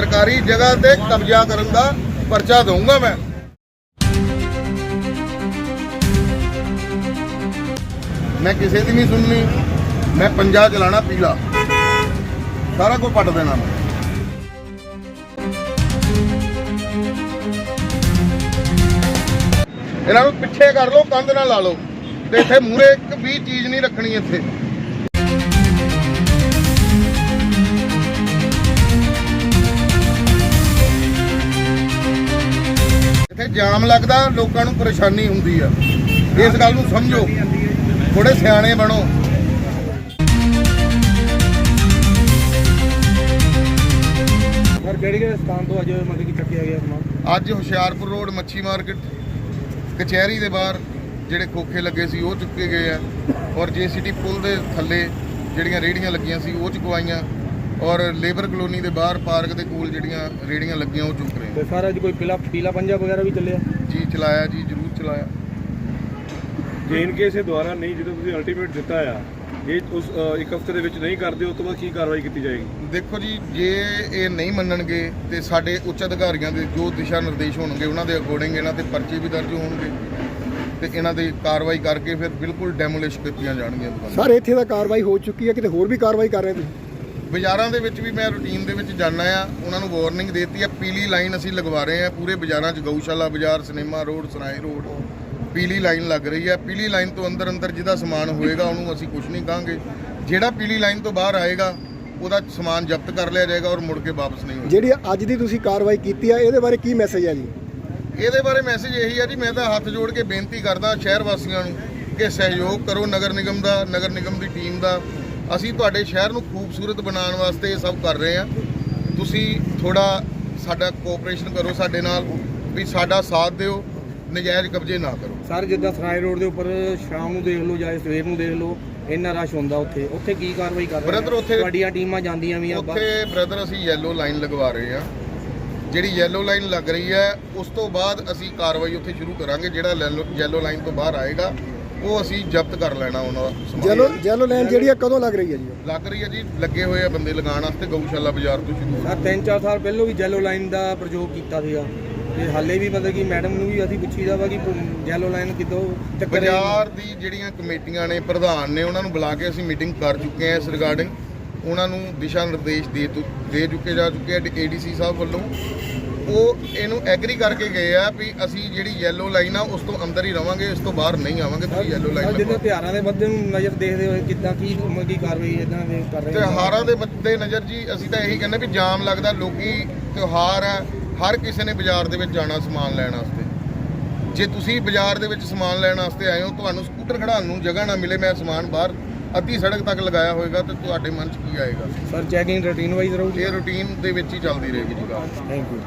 ਸਰਕਾਰੀ ਜਗ੍ਹਾ ਤੇ ਕਬਜ਼ਾ ਕਰਨ ਦਾ ਪਰਚਾ ਦਊਂਗਾ ਮੈਂ। ਮੈਂ ਕਿਸੇ ਦੀ ਨਹੀਂ ਸੁਣਨੀ। ਮੈਂ ਪੰਜਾ ਚਲਾਣਾ ਪੀਲਾ। ਸਾਰਾ ਕੁਝ ਪੱਟ ਦੇਣਾ ਮੈਂ। ਇਹਨਾਂ ਨੂੰ ਪਿੱਛੇ ਕਰ ਲਓ, ਕੰਧ ਨਾਲ ਲਾ ਲਓ। ਤੇ ਇੱਥੇ ਮੂਰੇ ਇੱਕ ਵੀ ਚੀਜ਼ ਨਹੀਂ ਰੱਖਣੀ ਇੱਥੇ। ਜਾਮ ਲੱਗਦਾ ਲੋਕਾਂ ਨੂੰ ਪਰੇਸ਼ਾਨੀ ਹੁੰਦੀ ਆ। ਇਸ ਗੱਲ ਨੂੰ ਸਮਝੋ। ਥੋੜੇ ਸਿਆਣੇ ਬਣੋ। ਸਰ ਕਿਹੜੇ ਕਿਹੜੇ ਸਥਾਨ ਤੋਂ ਅੱਜ ਮਤਲਬ ਕਿ ਚੱਕਿਆ ਗਿਆ ਸਮਾਨ? ਅੱਜ ਹੁਸ਼ਿਆਰਪੁਰ ਰੋਡ ਮੱਛੀ ਮਾਰਕੀਟ ਕਚਹਿਰੀ ਦੇ ਬਾਹਰ ਜਿਹੜੇ ਖੋਖੇ ਲੱਗੇ ਸੀ ਉਹ ਚੁੱਕੇ ਗਏ ਆ। ਔਰ ਜੀਸੀਟੀ ਪੁਲ ਦੇ ਥੱਲੇ ਜਿਹੜੀਆਂ ਰੇੜੀਆਂ ਲੱਗੀਆਂ ਸੀ ਉਹ ਚੁਕਵਾਈਆਂ। ਔਰ ਲੇਬਰ ਕਲੋਨੀ ਦੇ ਬਾਹਰ ਪਾਰਕ ਦੇ ਕੋਲ ਜਿਹੜੀਆਂ ਰੇੜੀਆਂ ਲੱਗੀਆਂ ਉਹ ਚੁੱਕ ਰਹੇ ਤੇ ਸਰ ਅੱਜ ਕੋਈ ਪੀਲਾ ਪੀਲਾ ਪੰਜਾ ਵਗੈਰਾ ਵੀ ਚੱਲਿਆ? ਜੀ ਚਲਾਇਆ ਜੀ ਜ਼ਰੂਰ ਚਲਾਇਆ। ਜੇ ਇਨ ਕੇਸ ਇਹ ਦੁਆਰਾ ਨਹੀਂ ਜਦੋਂ ਤੁਸੀਂ ਅਲਟੀਮੇਟ ਦਿੱਤਾ ਆ ਇਹ ਉਸ ਅ, ਇੱਕ ਹਫ਼ਤੇ ਦੇ ਵਿੱਚ ਨਹੀਂ ਕਰਦੇ ਉਸ ਤੋਂ ਬਾਅਦ ਕੀ ਕਾਰਵਾਈ ਕੀਤੀ ਜਾਏਗੀ? ਦੇਖੋ ਜੀ ਜੇ ਇਹ ਨਹੀਂ ਮੰਨਣਗੇ ਤੇ ਸਾਡੇ ਉੱਚ ਅਧਿਕਾਰੀਆਂ ਦੇ ਜੋ ਦਿਸ਼ਾ ਨਿਰਦੇਸ਼ ਹੋਣਗੇ ਉਹਨਾਂ ਦੇ ਅਕੋਰਡਿੰਗ ਇਹਨਾਂ ਤੇ ਪਰਚੇ ਵੀ ਦਰਜ ਹੋਣਗੇ। ਤੇ ਇਹਨਾਂ ਦੀ ਕਾਰਵਾਈ ਕਰਕੇ ਫਿਰ ਬਿਲਕੁਲ ਡੈਮੋਲਿਸ਼ ਕੀਤੀਆਂ ਜਾਣਗੀਆਂ ਦੁਕਾਨਾਂ। ਸਰ ਇੱਥੇ ਤਾਂ ਕਾਰਵਾਈ ਹੋ ਚੁੱਕੀ ਹੈ ਕਿਤੇ ਹੋਰ ਵੀ ਕਾਰਵਾਈ ਕਰ ਰਹੇ ਤੁਸੀਂ? ਬਾਜ਼ਾਰਾਂ ਦੇ ਵਿੱਚ ਵੀ ਮੈਂ ਰੂਟੀਨ ਦੇ ਵਿੱਚ ਜਾਣਾ ਆ ਉਹਨਾਂ ਨੂੰ ਵਾਰਨਿੰਗ ਦੇਤੀ ਆ ਪੀਲੀ ਲਾਈਨ ਅਸੀਂ ਲਗਵਾ ਰਹੇ ਆ ਪੂਰੇ ਬਾਜ਼ਾਰਾਂ 'ਚ Gaushala Bazaar cinema road Sarai road ਪੀਲੀ ਲਾਈਨ ਲੱਗ ਰਹੀ ਆ। ਪੀਲੀ ਲਾਈਨ ਤੋਂ ਅੰਦਰ ਅੰਦਰ ਜਿਹਦਾ ਸਮਾਨ ਹੋਏਗਾ ਉਹਨੂੰ ਅਸੀਂ ਕੁਝ ਨਹੀਂ ਕਹਾਂਗੇ। ਜਿਹੜਾ ਪੀਲੀ ਲਾਈਨ ਤੋਂ ਬਾਹਰ ਆਏਗਾ ਉਹਦਾ ਸਮਾਨ ਜ਼ਬਤ ਕਰ ਲਿਆ ਜਾਏਗਾ ਔਰ ਮੁੜ ਕੇ ਵਾਪਸ ਨਹੀਂ ਹੋਏਗਾ। ਜਿਹੜੀ ਅੱਜ ਦੀ ਤੁਸੀਂ ਕਾਰਵਾਈ ਕੀਤੀ ਹੈ ਇਹਦੇ ਬਾਰੇ ਕੀ ਮੈਸੇਜ ਹੈ ਜੀ? ਇਹਦੇ ਬਾਰੇ ਮੈਸੇਜ ਇਹੀ ਆ ਜੀ ਮੈਂ ਤਾਂ ਹੱਥ ਜੋੜ ਕੇ ਬੇਨਤੀ ਕਰਦਾ ਸ਼ਹਿਰ ਵਾਸੀਆਂ ਨੂੰ ਕਿ ਸਹਿਯੋਗ ਕਰੋ ਨਗਰ ਨਿਗਮ ਦਾ ਨਗਰ ਨਿਗਮ ਦੀ ਟੀਮ ਦਾ। ਅਸੀਂ ਤੁਹਾਡੇ ਸ਼ਹਿਰ ਨੂੰ ਖੂਬਸੂਰਤ ਬਣਾਉਣ ਵਾਸਤੇ ਇਹ ਸਭ ਕਰ ਰਹੇ ਹਾਂ। ਤੁਸੀਂ ਥੋੜਾ ਸਾਡਾ ਕੋਆਪਰੇਸ਼ਨ ਕਰੋ ਸਾਡੇ ਨਾਲ ਵੀ ਸਾਡਾ ਸਾਥ ਦਿਓ ਨਜਾਇਜ਼ ਕਬਜ਼ੇ ਨਾ ਕਰੋ। ਸਰ ਜਿੱਦਾਂ ਸਰਾਏ ਰੋਡ ਦੇ ਉੱਪਰ ਸ਼ਾਮ ਨੂੰ ਦੇਖ ਲਓ ਜਾਂ ਸਵੇਰ ਨੂੰ ਦੇਖ ਲਓ ਇੰਨਾ ਰਸ਼ ਹੁੰਦਾ ਉੱਥੇ। ਉੱਥੇ ਕੀ ਕਾਰਵਾਈ ਕਰ ਰਹੇ Brother, ਉੱਥੇ- ਤੁਹਾਡੀਆਂ ਟੀਮਾਂ ਜਾਂਦੀਆਂ ਵੀ ਆ। ਉੱਥੇ ਬ੍ਰਦਰ ਅਸੀਂ ਯੈਲੋ ਲਾਈਨ ਲਗਵਾ ਰਹੇ ਹਾਂ। ਜਿਹੜੀ ਯੈਲੋ ਲਾਈਨ ਲੱਗ ਰਹੀ ਹੈ ਉਸ ਤੋਂ ਬਾਅਦ ਅਸੀਂ ਕਾਰਵਾਈ ਉੱਥੇ ਸ਼ੁਰੂ ਕਰਾਂਗੇ ਜਿਹੜਾ ਯੈਲੋ ਲਾਈਨ ਤੋਂ ਬਾਹਰ ਆਏਗਾ। ਉਹ ਅਸੀਂ ਜ਼ਬਤ ਕਰ ਲੈਣਾ ਉਹਨਾਂ ਦਾ ਸਮਾਨ। ਜੈਲੋ ਜੈਲੋ ਲਾਈਨ ਜਿਹੜੀ ਹੈ ਕਦੋਂ ਲੱਗ ਰਹੀ ਹੈ ਜੀ ਲੱਗ ਰਹੀ ਹੈ ਜੀ ਲੱਗੇ ਹੋਏ ਆ ਬੰਦੇ ਲਗਾਉਣ ਵਾਸਤੇ ਗਊਸ਼ਾਲਾ ਬਾਜ਼ਾਰ ਤੋਂ ਸ਼ੁਰੂ ਸਰ 3-4 ਸਾਲ ਪਹਿਲਾਂ ਵੀ ਜੈਲੋ ਲਾਈਨ ਦਾ ਪ੍ਰਯੋਗ ਕੀਤਾ ਸੀਗਾ। ਤੇ ਹਾਲੇ ਵੀ ਮਤਲਬ ਕਿ ਮੈਡਮ ਨੂੰ ਵੀ ਅਸੀਂ ਪੁੱਛੀਦਾ ਵਾ ਕਿ ਜੈਲੋ ਲਾਈਨ ਕਿਦੋਂ ਚੱਕਰ ਹੈ? ਬਾਜ਼ਾਰ ਦੀ ਜਿਹੜੀਆਂ ਕਮੇਟੀਆਂ ਨੇ ਪ੍ਰਧਾਨ ਨੇ ਉਹਨਾਂ ਨੂੰ ਬੁਲਾ ਕੇ ਅਸੀਂ ਮੀਟਿੰਗ ਕਰ ਚੁੱਕੇ ਹਾਂ ਇਸ ਰਿਗਾਰਡਿੰਗ। ਉਹਨਾਂ ਨੂੰ ਦਿਸ਼ਾ ਨਿਰਦੇਸ਼ ਦੇ ਤੁ- ਦੇ ਚੁੱਕੇ ਜਾ ਚੁੱਕੇ ਆ ਏਡੀਸੀ ਸਾਹਿਬ ਵੱਲੋਂ। ਉਹ ਇਹਨੂੰ ਐਗਰੀ ਕਰਕੇ ਗਏ ਆ ਵੀ ਅਸੀਂ ਜਿਹੜੀ ਯੈਲੋ ਲਾਈਨ ਆ ਉਸ ਤੋਂ ਅੰਦਰ ਹੀ ਰਵਾਂਗੇ ਇਸ ਤੋਂ ਬਾਹਰ ਨਹੀਂ ਆਵਾਂਗੇ ਤੁਸੀਂ ਯੈਲੋ ਲਾਈਨ ਜਿੱਦਾਂ ਤਿਉਹਾਰਾਂ ਦੇ ਮੱਦੇ ਨੂੰ ਨਜ਼ਰ ਦੇਖਦੇ ਹੋਏ ਕਿੱਦਾਂ ਕੀ ਕੀ ਕਾਰਵਾਈ ਇਦਾਂ ਦੇ ਕਰ ਰਹੇ ਤਿਉਹਾਰਾਂ ਦੇ ਮੱਦੇ ਨਜ਼ਰ ਜੀ ਅਸੀਂ ਤਾਂ ਇਹੀ ਕਹਿੰਦੇ ਵੀ ਜਾਮ ਲੱਗਦਾ ਲੋਕੀ ਤਿਉਹਾਰ ਹੈ ਹਰ ਕਿਸੇ ਨੇ ਬਾਜ਼ਾਰ ਦੇ ਵਿੱਚ ਜਾਣਾ ਸਮਾਨ ਲੈਣ ਵਾਸਤੇ। ਜੇ ਤੁਸੀਂ ਬਾਜ਼ਾਰ ਦੇ ਵਿੱਚ ਸਮਾਨ ਲੈਣ ਵਾਸਤੇ ਆਏ ਹੋ ਤੁਹਾਨੂੰ ਸਕੂਟਰ ਖੜਾਉਣ ਨੂੰ ਜਗ੍ਹਾ ਨਾ ਮਿਲੇ ਮੈਂ ਸਮਾਨ ਬਾਹਰ ਅੱਧੀ ਸੜਕ ਤੱਕ ਲਗਾਇਆ ਹੋਵੇਗਾ ਤੇ ਤੁਹਾਡੇ ਮਨ 'ਚ ਕੀ ਆਏਗਾ? ਸਰ ਚੈਕਿੰਗ ਰੂਟੀਨ ਵਾਈਜ਼ ਰਹੂਗੀ? ਇਹ ਰੂਟੀਨ ਦੇ ਵਿੱਚ ਹੀ ਚੱਲਦੀ ਰਹੇਗੀ ਜੀ ਥੈਂਕ ਯੂ